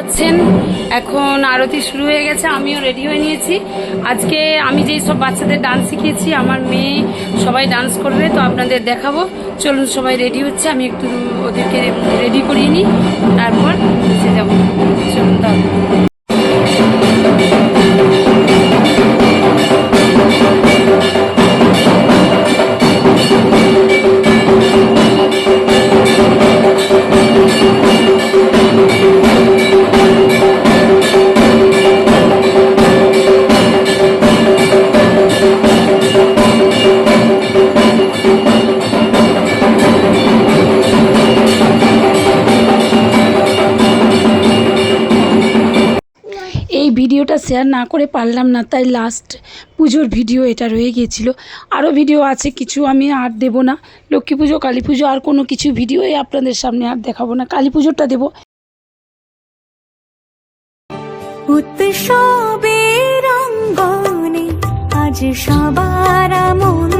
পাচ্ছেন এখন আরতি শুরু হয়ে গেছে, আমিও রেডি হয়ে নিয়েছি। আজকে আমি যেই সব বাচ্চাদের ডান্স শিখিয়েছি, আমার মেয়ে সবাই ডান্স করবে, তো আপনাদের দেখাবো। চলুন, সবাই রেডি হচ্ছে, আমি একটু ওদেরকে রেডি করিয়ে নিই, তারপর এসে যাব। চলুন তাহলে। শেয়ার না করে পারলাম না, তাই লাস্ট পুজোর ভিডিও এটা রয়ে গিয়েছিল। আরও ভিডিও আছে, কিছু আমি আর দেব না। লক্ষ্মী পুজো, কালী পুজো, আর কোনো কিছু ভিডিওই আপনাদের সামনে আর দেখাবো না। কালী পুজোটা দেবো। সবার মন্ত্র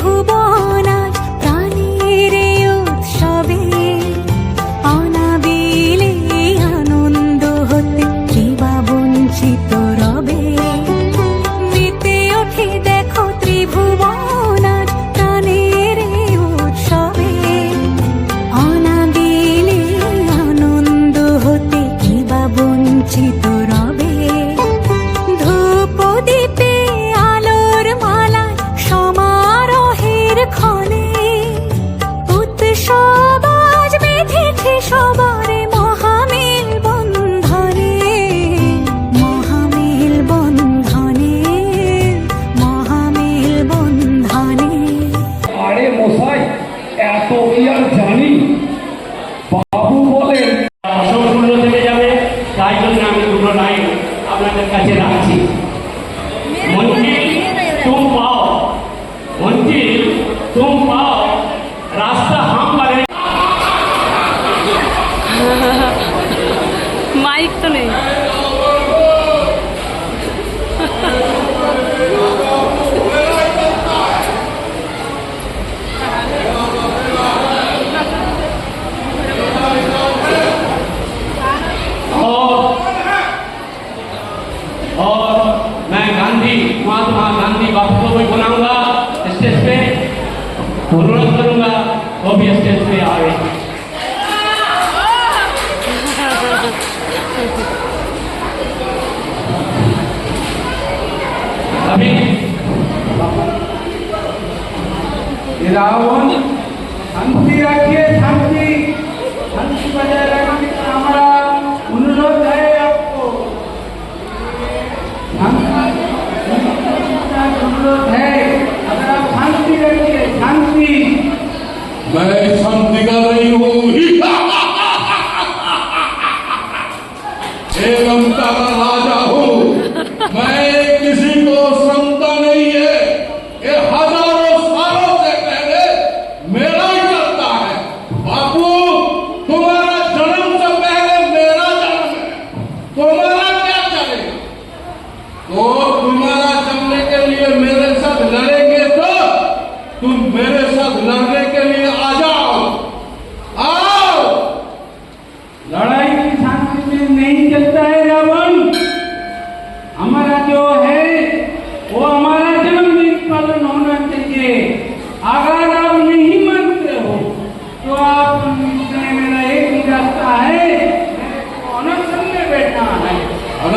吐蕃 রাবণ শান্তি রাখিয়ে শান্তি শান্তি বজায় रखने का हमारा अनुरोध है आपको शांति अनुरोध है अगर आप शांति रखिए शांति मैं शांति कर रही हूँ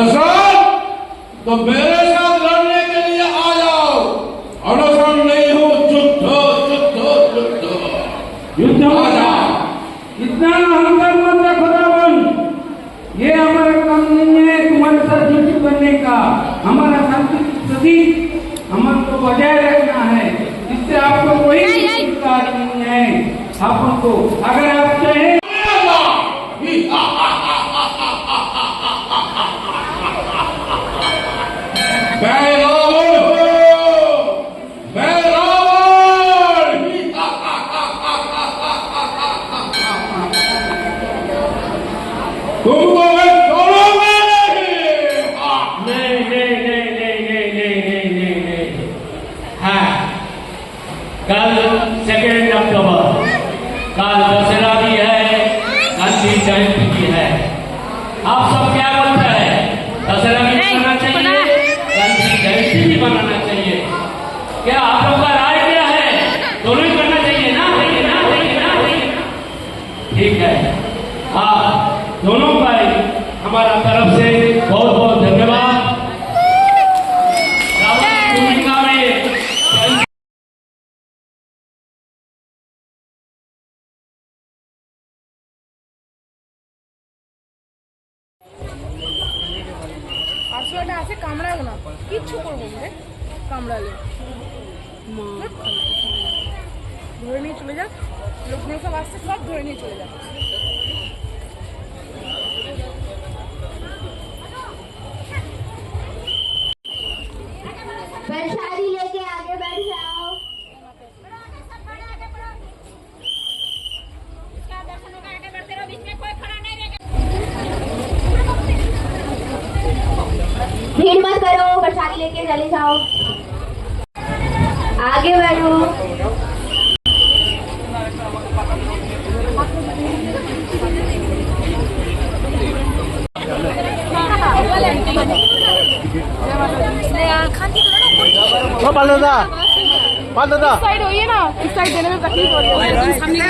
अनशन तो मेरे साथ लड़ने के लिए आ जाओ। अनशन नहीं हो युद्ध युद्ध युद्ध। युद्ध आ जाओ। इतना अहंकार मत रखो रावण। ये हमारा काम नहीं है तुम्हारे साथ युद्ध करने का। हमारा शांति प्रतीक हमको बजाय रखना है। इससे आपको कोई नहीं है। आपको अगर आप चाहें कल सेकेंड अक्टूबर कल আসলাটা আছে কামড়াবো না। কিচ্ছু করব রে, কামড়ালে। ধরে নিয়ে চলে যাক লোকগুলো সব আসছে, সব ধরে নিয়ে চলে যাক करो वैशाली लेके चले जाओ आगे बढ़ो साइड होइए ना इस साइड देने में तकलीफ हो रही है